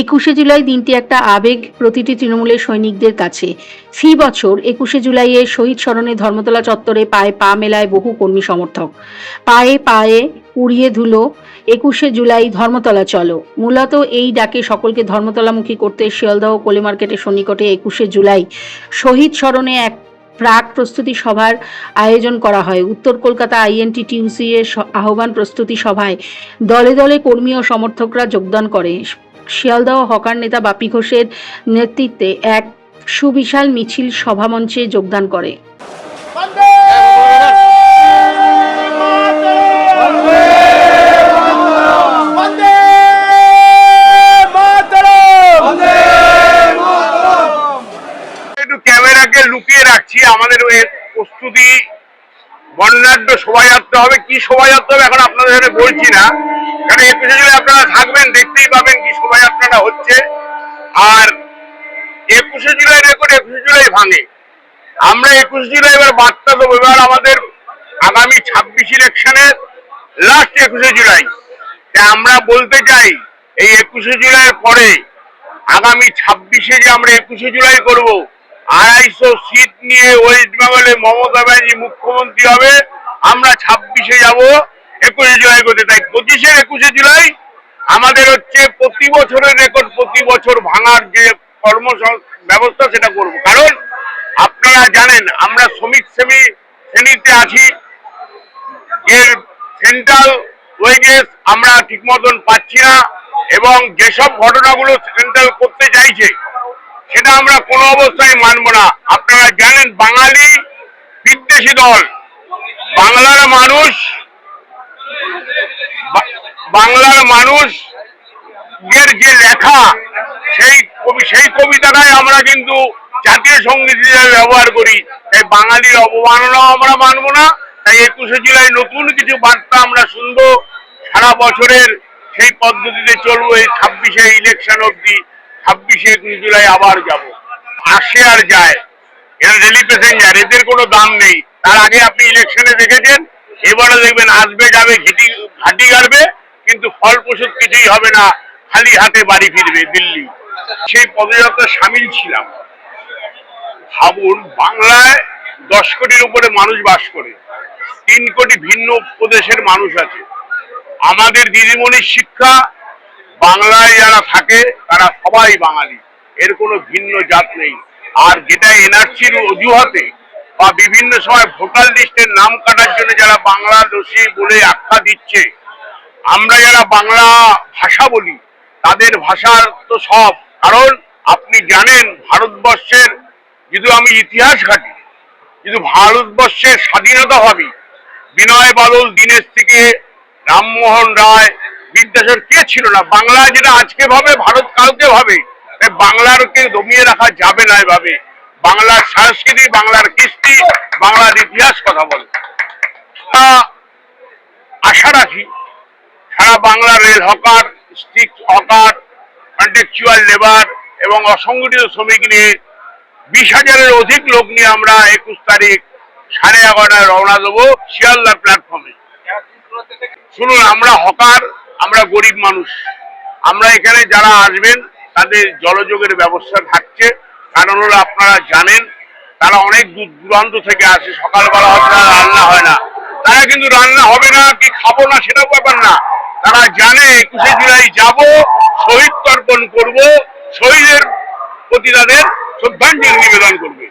একুশে জুলাই দিনটি একটা আবেগ প্রতিটি তৃণমূলের সৈনিকদের কাছে। ফি বছর একুশে জুলাইয়ে শহীদ স্মরণে ধর্মতলা চত্বরে পায়ে পা মেলায় বহু কর্মী সমর্থক। পায়ে পায়ে উড়িয়ে ধুলো, একুশে জুলাই ধর্মতলা চলো। মূলত এই ডাকে সকলকে ধর্মতলামুখী করতে শিয়ালদহ কোলে মার্কেটের সন্নিকটে একুশে জুলাই শহীদ স্মরণে এক প্রাক প্রস্তুতি সভার আয়োজন করা হয়। উত্তর কলকাতা আইএনটি টিউসি এর আহ্বান প্রস্তুতি সভায় দলে দলে কর্মী ও সমর্থকরা যোগদান করে। শিয়ালদহ হকার নেতা বাপি ঘোষের নেতৃত্বে এক সুবিশাল মিছিল সভামঞ্চে যোগদান করে। একটু ক্যামেরাকে লুকিয়ে রাখছি আমাদের ওই প্রস্তুতি বর্ণাঢ্য শোভাযাত্রা হবে, কি শোভাযাত্রা হবে এখন আপনাদের সাথে বলছি না। কারণ একুশে জুলাই আপনারা থাকবেন, দেখতেই পাবেন কি শোভাযাত্রাটা হচ্ছে। আর একুশে জুলাই রেকর্ড একুশে জুলাই ভাঙে। আমরা একুশে জুলাই এবার বার্তা দেবো, এবার আমাদের আগামী ছাব্বিশ ইলেকশনের লাস্ট একুশে জুলাই। আমরা বলতে চাই, এই একুশে জুলাইয়ের পরে আগামী ছাব্বিশে যে আমরা একুশে জুলাই করব আড়াইশো সিট নিয়ে ওয়েস্ট বেঙ্গলে মমতা ব্যানার্জি মুখ্যমন্ত্রী হবে, আমরা ছাব্বিশে যাব, একুশে জুলাই করতে তাই পঁচিশের একুশে জুলাই আমাদের হচ্ছে প্রতি বছরের রেকর্ড প্রতি বছর ভাঙার যে কর্ম ব্যবস্থা সেটা করব। কারণ আপনারা জানেন, আমরা শ্রমিক শ্রেণি, শ্রেণীতে আছি। এর সেন্ট্রাল ওয়েজেস আমরা ঠিক মতন পাচ্ছি না এবং যেসব ঘটনাগুলো সেন্ট্রাল করতে চাইছে সেটা আমরা কোনো অবস্থায় মানব না। আপনারা জানেন, বাঙালি বিদ্বেষী দল। বাংলার মানুষ বাংলার মানুষ এর যে লেখা, সেই কবি, সেই কবিতাটাই আমরা কিন্তু জাতীয় সংগীত হিসেবে ব্যবহার করি। তাই বাঙালির অবমাননাও আমরা মানব না। তাই একুশে জুলাই নতুন কিছু বার্তা আমরা শুনব। সারা বছরের সেই পদ্ধতিতে চলবো, এই ছাব্বিশে ইলেকশন অবধি। ছাব্বিশে একুশে জুলাই আবার যাব। আসে আর যায়। এরা রেলি প্যাসেঞ্জার এদের কোনো দাম নেই। তার আগে আপনি ইলেকশনে দেখেছেন, এবারে দেখবেন আসবে, যাবে, ঘিটি, ঘাটি গাড়বে, কিন্তু ফল প্রসূদ কিছুই হবে না। খালি হাতে বাড়ি ফিরবে দিল্লি। সেই পদযাত্রা সামিল ছিলাম। ভাবুন, বাংলায় দশ কোটির উপরে মানুষ বাস করে। তিন কোটি ভিন্ন প্রদেশের মানুষ আছে। আমাদের দিদিমণির শিক্ষা বাংলায় যারা থাকে, তারা সবাই বাঙালি। এর কোনো ভিন্ন জাত নেই। আর যেটা এনআরসির অজুহাতে বা বিভিন্ন সময় ভোটার লিস্টের নাম কাটার জন্য যারা বাংলা দোষী বলে আখ্যা দিচ্ছে, আমরা যারা বাংলা ভাষা বলি, তাদের ভাষার তো সব। কারণ আপনি জানেন, ভারতবর্ষের যদি আমি ইতিহাস ঘাটি কিন্তু ভারতবর্ষের স্বাধীনতা হবে বিনয় বাদল দীনেশ থেকে রামমোহন রায় বিদ্যাসাগর কে ছিল না? বাংলা যেটা আজকে ভাবে, ভারত কালকে ভাবে বাংলারকে দমিয়ে রাখা যাবে না এভাবে। বাংলার সংস্কৃতি, বাংলার কৃষ্টি, বাংলার ইতিহাস কথা বলে। আশা রাখি সারা বাংলার rail hawker stick hawker contractual labour এবং অসংগঠিত শ্রমিক নিয়ে বিশ হাজারের অধিক লোক নিয়ে আমরা একুশ তারিখ সাড়ে এগারোটায় রওনা দেবো শিয়ালদা প্ল্যাটফর্মে। শুনুন, আমরা হকার আমরা গরিব মানুষ। আমরা এখানে যারা আসবেন, তাদের জলযোগের ব্যবস্থা থাকছে। কারণ হলো আপনারা জানেন, তারা অনেক দূর দূরান্ত থেকে আসে। সকালবেলা হয়তো রান্না হয় না। তারা কিন্তু রান্না হবে না, কি খাব না সেটাও ব্যাপার না। তারা জানে, একুশে জুলাই যাব, শহীদ তর্পণ করব, শহীদের প্রতি তাদের শ্রদ্ধাঞ্জলি নিবেদন করবে।